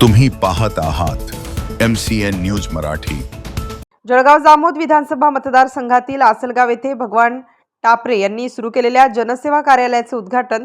तुम्ही पाहत आहात M C N news Marathi. Jalgaon Jamod विधानसभा मतदारसंघातील आसलगाव येथे भगवान टापरे यांनी सुरू केलेल्या जनसेवा कार्यालयाचे उद्घाटन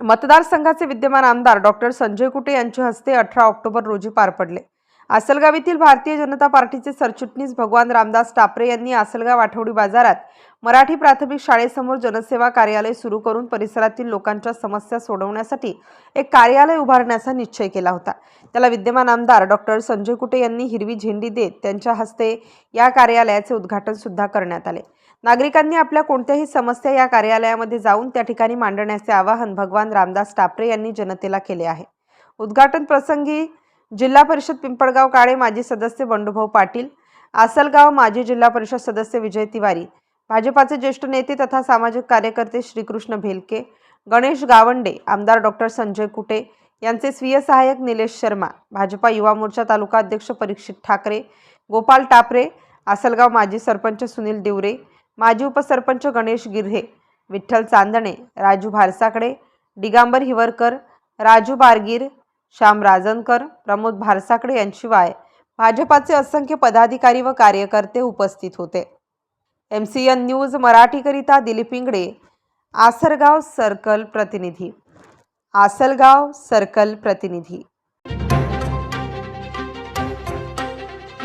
मतदारसंघाचे विद्यमान आमदार डॉक्टर संजय कुटे यांच्या हस्ते अठरा ऑक्टोबर रोजी पार पडले. आसलगाव येथील भारतीय जनता पार्टीचे सरचिटणीस भगवान रामदास टापरे यांनी आसलगाव आठवडी बाजारात मराठी प्राथमिक शाळेसमोर जनसेवा कार्यालय सुरू करून परिसरातील लोकांच्या समस्या सोडवण्यासाठी एक कार्यालय उभारण्याचा निश्चय केला होता. त्याला विद्यमान आमदार डॉक्टर संजय कुटे यांनी हिरवी झेंडी देत त्यांच्या हस्ते या कार्यालयाचे उद्घाटन सुद्धा करण्यात आले. नागरिकांनी आपल्या कोणत्याही समस्या या कार्यालयामध्ये जाऊन त्या ठिकाणी मांडण्याचे आवाहन भगवान रामदास टापरे यांनी जनतेला केले आहे. उद्घाटन प्रसंगी जिल्हा परिषद पिंपळगाव काळे माजी सदस्य बंडूभाऊ पाटील आसलगाव माजी जिल्हा परिषद सदस्य विजय तिवारी भाजपाचे ज्येष्ठ नेते तथा सामाजिक कार्यकर्ते श्रीकृष्ण भेलके गणेश गावंडे आमदार डॉक्टर संजय कुटे यांचे स्वीय सहाय्यक निलेश शर्मा भाजपा युवा मोर्चा तालुका अध्यक्ष परीक्षित ठाकरे गोपाल टापरे आसलगाव माजी सरपंच सुनील दिवरे माजी उपसरपंच गणेश गिर्हे विठ्ठल चांदणे राजू भारसाकडे दिगांबर हिवरकर राजू बारगीर श्याम राजनकर प्रमोद भारसाकडे यांशिवाय भाजपाचे असंख्य पदाधिकारी व कार्यकर्ते उपस्थित होते. एम सी एन न्यूज मराठीकरिता दिलीप इंगडे आसरगाव सर्कल प्रतिनिधी. आसलगाव सर्कल प्रतिनिधी.